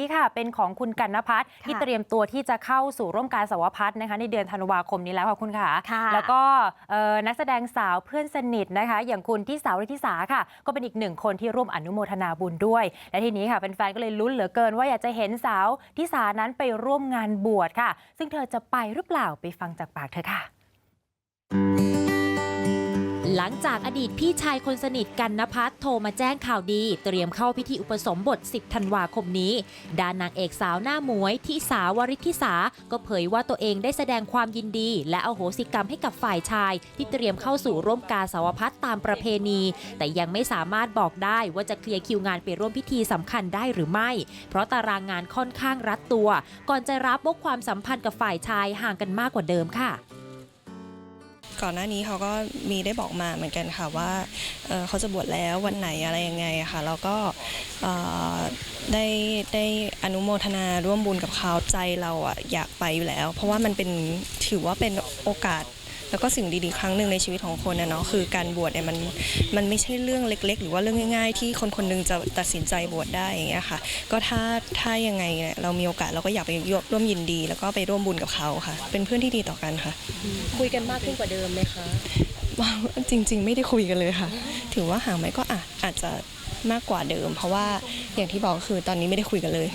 นี้ค่ะเป็นของคุณกันนพัฒน์ที่ค่ะเตรียมตัวที่จะเข้าสู่ร่วมการสาวพัฒน์นะคะในเดือนธันวาคมนี้แล้วค่ะคุณค่ะค่ะแล้วก็เอ่อนักแสดงสาวเพื่อนสนิทนะคะ อย่างคุณที่สาวริธิสาค่ะ ก็เป็นอีกหนึ่งคนที่ร่วมอนุโมทนาบุญด้วย และทีนี้ค่ะแฟนๆก็เลยลุ้นเหลือเกิน ว่าอยากจะเห็นสาวทิสานั้นไปร่วมงานบวชค่ะ ซึ่งเธอจะไปหรือเปล่าไปฟังจากปากเธอค่ะ หลังจากอดีตพี่ชายคนสนิทกันนภัทรโทรมาแจ้งข่าวดี เตรียมเข้าพิธีอุปสมบท 10 ธันวาคมนี้ ด้านนางเอกสาวหน้าหมวยทิสาวริธิสา ก็เผยว่าตัวเองได้แสดงความยินดี และอโหสิกรรมให้กับฝ่ายชาย ที่เตรียมเข้าสู่ร่วมกาสาวพัฒน์ตามประเพณี แต่ยังไม่สามารถบอกได้ว่าจะเคลียร์คิวงานไปร่วมพิธีสำคัญได้หรือไม่ เพราะตารางงานค่อนข้างรัดตัว ก่อนจะรับว่าความสัมพันธ์กับฝ่ายชายห่างกันมากกว่าเดิมค่ะ ก่อนหน้านี้เขาก็มีได้บอกมาเหมือนกันค่ะว่าเเขาจะบวชแล้ววันไหนอะไรยังไงค่ะแล้วก็ได้ได้อนุโมทนาร่วมบุญกับเขาใจเราอะอยากไปอยู่แล้ว เพราะว่ามันเป็นถือว่าเป็นโอกาส แล้วก็สิ่งดีๆครั้งหนึ่งในชีวิตของคนนะเนาะคือการบวชเนี่ยมันมันไม่ใช่เรื่องเล็ก ๆ หรือว่าเรื่องง่าย ๆ ที่คนคนหนึงจะตัดสินใจบวชได้อย่างเงี้ยค่ะ ก็ถ้าถ้ายังไงเนี่ยเรามีโอกาสเราก็อยากไปร่วมยินดี แล้วก็ไปร่วมบุญกับเขาค่ะ เป็นเพื่อนที่ดีต่อกันค่ะ คุยกันมากขึ้นกว่าเดิมไหมคะว้าวจริง ๆ ไม่ได้คุยกันเลยค่ะ ถือว่าห่างไหมก็อะอาจจะมากกว่าเดิม เพราะว่าอย่างที่บอกก็คือตอนนี้ไม่ได้คุยกันเลย